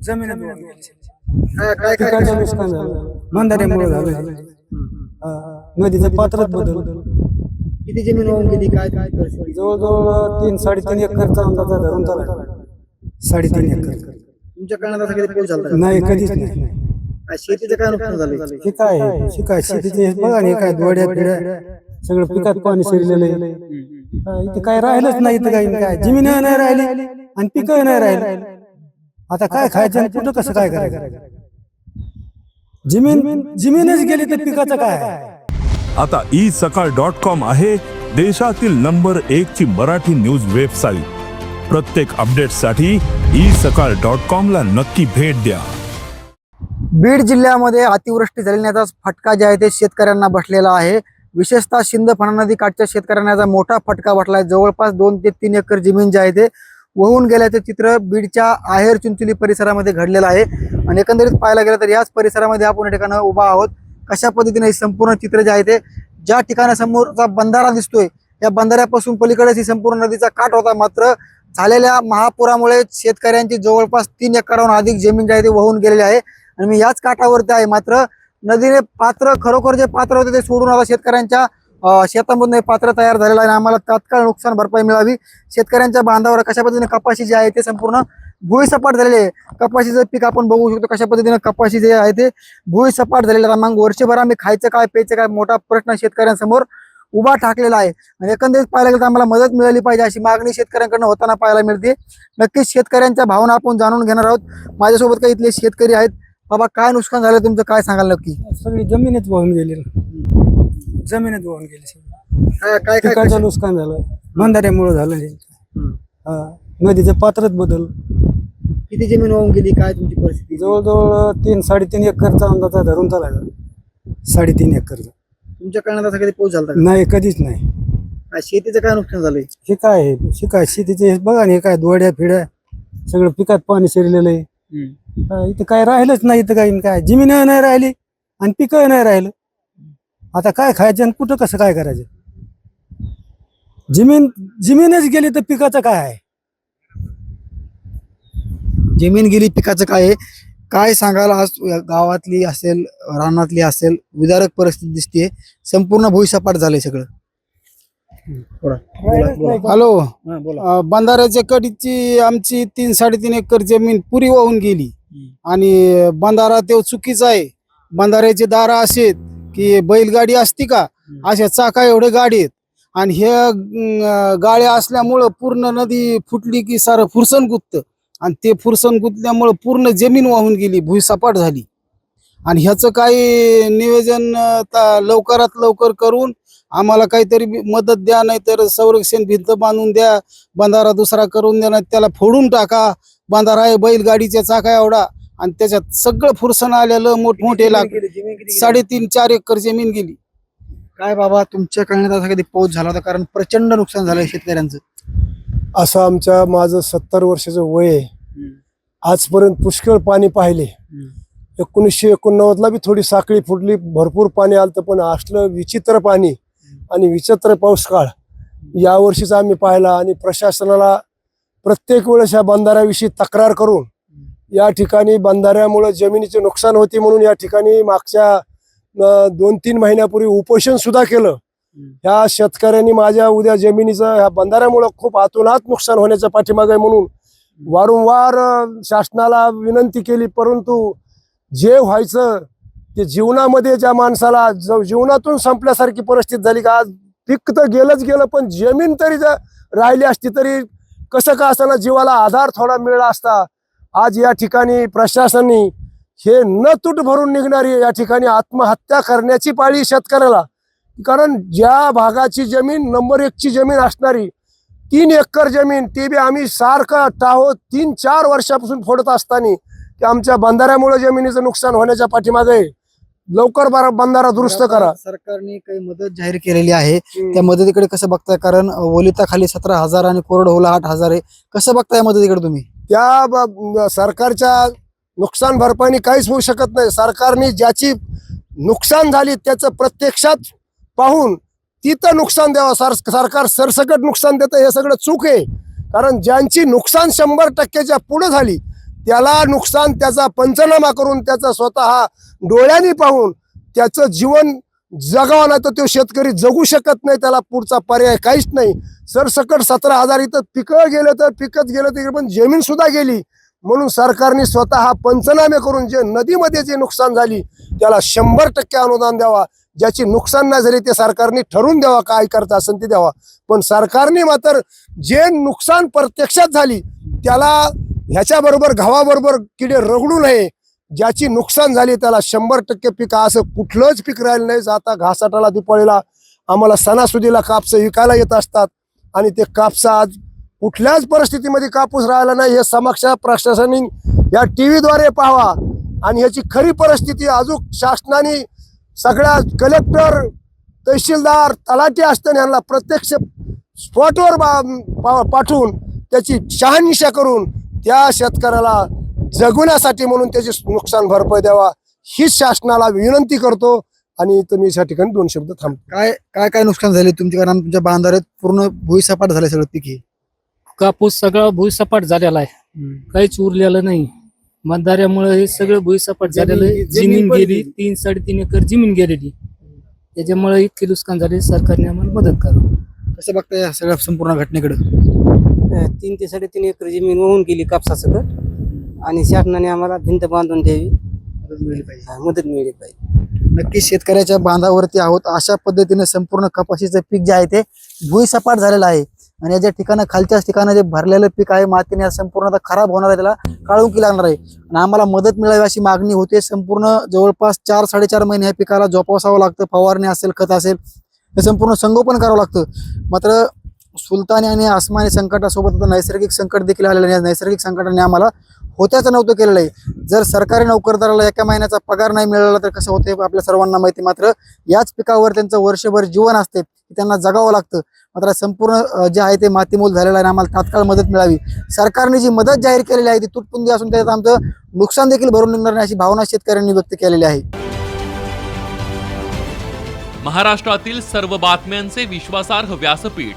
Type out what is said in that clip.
जमीन काय पिकाचं नुकसान झालं. हा. नदीचं पात्रच बदल किती जमीन वाहून गेली? काय काय परिस्थिती जवळजवळ तीन साडेतीन एकरचा अंदाज धरून चालायचा साडेतीन एकर. तुमच्या काळात असं कधी पाऊस झाला का? नाही कधीच नाही. काय शेतीचं काय नुकसान झालं हे काय? आहे? हे काय? शेतीचे हे बघा ना हे काय दोड्या पिढ्या सगळं पिकात पाणी शिरलेलं आहे. हा, इथं काय राहिलंच नाही इथं काही. काय? जमीन नाही राहिली आणि पिकं नाही राहिली. आता काय खायचं आणि कुठं कसं काय करायचं? जमीन जमीनच गेली तर पिकाचं काय? आहे? आता ई सकाळ डॉट कॉम आहे देशातील नंबर एक ची मराठी न्यूज वेबसाईट प्रत्येक अपडेटसाठी ई सकाळ डॉट कॉम ला नक्की भेट द्या. बीड जिल्ह्यामध्ये अतिवृष्टी झाल्याचा फटका जे आहे ते शेतकऱ्यांना बसलेला आहे विशेषतः सिंदफणा नदी काठच्या शेतकऱ्यांना याचा मोठा फटका बसला आहे जवळपास दोन ते तीन एकर जमीन जे आहे ते वाहून गेल्याचे चित्र बीडच्या आहेर चिंचोली परिसरामध्ये घडलेलं आहे. आणि एकंदरीत पाहायला गेलं तर याच परिसरामध्ये आपण या ठिकाणी उभा आहोत. कशा पद्धतीने हे संपूर्ण चित्र जे आहे ते ज्या ठिकाणासमोरचा बंधारा दिसतोय या बंधाऱ्यापासून पलीकडेच ही संपूर्ण नदीचा काठ होता. मात्र झालेल्या महापुरामुळे शेतकऱ्यांची जवळपास तीन एकराहून अधिक जमीन जी आहे ती वाहून गेलेली आहे. आणि मी याच काठावरती आहे. मात्र नदीने पात्र खरोखर जे पात्र होते ते सोडून आता शेतकऱ्यांच्या शेतामधून हे पात्र तयार झालेलं आहे आणि आम्हाला तात्काळ नुकसान भरपाई मिळावी. शेतकऱ्यांच्या बांधावर कशा पद्धतीने कपाशी जी आहे ते संपूर्ण भुईसपाट झालेले आहे. कपाशीचं पीक आपण बघू शकतो कशा पद्धतीने कपाशी जे आहे ते भुईसपाट झालेलं आहे. मग वर्षभर आम्ही खायचं काय प्यायचं काय मोठा प्रश्न शेतकऱ्यांसमोर उभा ठाकलेला आहे. आणि एकंदरीत पाहायला गेलं तर आम्हाला मदत मिळाली पाहिजे अशी मागणी शेतकऱ्यांकडून होताना पाहायला मिळते. नक्कीच शेतकऱ्यांच्या भावना आपण जाणून घेणार आहोत. माझ्यासोबत काही इथले शेतकरी आहेत. बाबा काय नुकसान झालं? तुमचं काय सांगाल नक्की? सगळी जमीनच वाहून गेली. जमीनच वाहून गेली सगळी. काय काय काय पिकाचं नुकसान झालं. बंधाऱ्यामुळे झालं हे. हम्म. हा. नदीचं पात्रच बदल. किती जमीन वाहून गेली? काय तुमची परिस्थिती? जवळजवळ तीन साडेतीन एकरचा अंदाज धरून चालायचा. साडेतीन एकरचा. तुमच्या काळात असं कधी पाऊस झाला का? नाही कधीच नाही. काय शेतीचं काय नुकसान झालंय? हे काय आहे? हे काय शेतीचे हे बघा ना हे काय दोड्या फिड्या सगळं पिकात पाणी शिरलेलं आहे. हा, इथं काय राहिलंच नाही इथं काही काय जमीन नाही राहिली आणि पिकं नाही राहिलं. आता काय खायचं आणि कुठं कसं काय करायचं? जमीन जमीनच गेली तर पिकाचं काय आहे? जमीन गेली पिकाचं काय आहे? काय सांगाल आज गावातली असेल रानातली असेल विदारक परिस्थिती दिसते संपूर्ण भुईसपाट झालंय सगळं. हॅलो. हा, बंधाऱ्याच्या कडीची आमची तीन साडेतीन एकर जमीन पुरी वाहून गेली. आणि बंधारा तो चुकीचा आहे. बंधाऱ्याचे दारा असे की बैलगाडी असती का अशा चाका एवढे गाडी आहेत आणि हे अं, गाड्या असल्यामुळं पूर्ण नदी फुटली की सारं फुरसन गुत्त. आणि ते फुरसन गुंतल्यामुळं पूर्ण जमीन वाहून गेली भुईसपाट झाली. आणि ह्याचं काही नियोजन लवकरात लवकर करून आम्हाला काहीतरी मदत द्या नाही तर संरक्षण भिंत बांधून द्या बंधारा दुसरा करून द्या नाही त्याला फोडून टाका. बंधारा आहे बैलगाडीच्या चाका एवढा. आणि त्याच्यात सगळं फुरसन आलेलं मोठमोठे लाग? साडेतीन चार एकर जमीन गेली. काय बाबा तुमच्या काळात असा कधी पाऊस झाला होता? कारण प्रचंड नुकसान झालंय शेतकऱ्यांचं. असं आमच्या माझं सत्तर वर्षाचं वय आहे. आजपर्यंत पुष्कळ पाणी पाहिले. एकोणीसशे एकोणनव्वदला बी थोडी साखळी फुटली भरपूर पाणी आलं पण असलं विचित्र पाणी आणि विचित्र पाऊस काळ. या वर्षीचा आम्ही पाहिला आणि प्रशासनाला प्रत्येक वेळेस या बंधाऱ्याविषयी तक्रार करून या ठिकाणी बंधाऱ्यामुळं जमिनीचे नुकसान होते म्हणून या ठिकाणी मागच्या दोन तीन महिन्यापूर्वी उपोषण सुद्धा केलं. ह्या शेतकऱ्यांनी माझ्या उद्या जमिनीचं ह्या बंधाऱ्यामुळं खूप आतोनात नुकसान होण्याचा पाठीमागे आहे म्हणून वारंवार शासनाला विनंती केली. परंतु जे व्हायचं ते जीवनामध्ये ज्या माणसाला जीवनातून संपल्यासारखी परिस्थिती झाली का आज पीक तर गेलंच गेलं पण जमीन तरी जर राहिली असती तरी कसं का असताना जीवाला आधार थोडा मिळाला असता? आज या ठिकाणी प्रशासनाने हे न तूट भरून निघणारी या ठिकाणी आत्महत्या करण्याची पाळी शेतकऱ्याला. कारण ज्या भागाची जमीन नंबर एकची जमीन असणारी तीन एकर जमीन ते बी आम्ही सारखं टाहो तीन चार वर्षापासून फोडत असताना की आमच्या बंधाऱ्यामुळे जमिनीचं नुकसान होण्याच्या पाठीमागे. लवकर बारा बंधारा दुरुस्त करा. सरकारने काही मदत जाहीर केलेली आहे. त्या मदतीकडे कसं बघताय? कारण ओलिताखाली सतरा हजार आणि कोरडहोला आठ हजार आहे. कसं बघताय मदतीकडे तुम्ही? त्या सरकारच्या नुकसान भरपाईने काहीच होऊ शकत नाही. सरकारने ज्याची नुकसान झाली त्याचं प्रत्यक्षात पाहून तिथं नुकसान द्यावं. सर सरकार सरसकट नुकसान देतं हे सगळं चूक आहे. कारण ज्यांची नुकसान शंभर टक्क्याच्या पुढे झाली त्याला नुकसान त्याचा पंचनामा करून त्याचा स्वतः डोळ्यांनी पाहून त्याचं जीवन जगावा नाही तर तो शेतकरी जगू शकत नाही त्याला पुढचा पर्याय काहीच नाही. सरसकट सतरा हजार इथं पिकं गेलं तर पिकत गेलं तर पण जमीन सुद्धा गेली. म्हणून सरकारने स्वतः पंचनामे करून जे नदीमध्ये जे नुकसान झाली त्याला शंभर टक्के अनुदान द्यावा. ज्याची नुकसान नाही झाली ते सरकारने ठरवून द्यावा काय करता असेल ते द्यावा. पण सरकारने मात्र जे नुकसान प्रत्यक्षात झाली त्याला ह्याच्याबरोबर घावाबरोबर किडे रगडू नये. ज्याची नुकसान झाली त्याला शंभर टक्के पीक असं कुठलंच पीक राहिलं नाही. आता घासाटाला दिपाळीला आम्हाला सणासुदीला कापसं विकायला येत असतात आणि ते कापसा आज कुठल्याच परिस्थितीमध्ये कापूस राहिला नाही. हे समक्ष प्रशासनाने या टी व्हीद्वारे पाहावा. आणि याची खरी परिस्थिती अजून शासनाने सगळ्या कलेक्टर तहसीलदार तलाठी असताना यांना प्रत्यक्ष स्पॉटवर बा- पा- पाठवून त्याची शहानिशा करून त्या शेतकऱ्याला जगवण्यासाठी म्हणून त्याची नुकसान भरपाई द्यावा हीच शासनाला विनंती करतो. आणि इथं मी या ठिकाणी दोन शब्द थांबतो काय काय काय नुकसान झाले तुमच्या कारण तुमच्या बांधाऱ्यात पूर्ण भुईसपाट झाले सगळं पीक? हे कापूस सगळा भुईसपाट झालेला आहे. काहीच उरलेलं नाही. मतदारामुळे हे सगळं भुईसपाट झालेलं आहे. जमीन- गेली. तीन साडेतीन एकर जमीन गेलेली. त्याच्यामुळे इतकी नुकसान झाले. सरकारने आम्हाला मदत करावं कसं बघताय या सगळ्या संपूर्ण घटनेकडे? तीन ते साडेतीन एकर जमीन वाहून गेली कापसासकट. आणि शासनाने आम्हाला भिंत बांधून द्यावी. हा, मदत मिळाली पाहिजे. नक्की शेतकऱ्याच्या बांधावरती आहोत. अशा पद्धतीने संपूर्ण कपाशीचं पीक जे आहे ते भुईसपाट झालेलं आहे. आणि या ज्या ठिकाणं खालच्याच ठिकाणं जे भरलेलं पीक आहे मातीने आज संपूर्ण आता खराब होणार आहे त्याला काळुंकी लागणार आहे. आणि आम्हाला मदत मिळावी अशी मागणी होते. संपूर्ण जवळपास चार साडेचार महिने या पिकाला जोपासावं लागतं. फवारणी असेल खत असेल हे संपूर्ण संगोपन करावं लागतं. मात्र सुलतानी आणि आसमानी संकटासोबत आता नैसर्गिक संकट देखील आलेलं आहे या नैसर्गिक संकटाने आम्हाला होत्याच नव्हतं केलेलं आहे. जर सरकारी नोकरदाराला एका महिन्याचा पगार नाही मिळाला तर कसं होते आपल्या सर्वांना माहिती मात्र याच पिकावर त्यांचं वर्षभर जीवन असते त्यांना जगावं लागतं. मात्र संपूर्ण जे आहे ते मातीमोल झालेलं आहे आणि आम्हाला तात्काळ मदत मिळावी. सरकारने जी मदत जाहीर केलेली आहे ती तुटपुंदी असून त्यात आमचं नुकसान देखील भरून निघणार नाही अशी भावना शेतकऱ्यांनी व्यक्त केलेली आहे. महाराष्ट्रातील सर्व बातम्यांचे विश्वासार्ह व्यासपीठ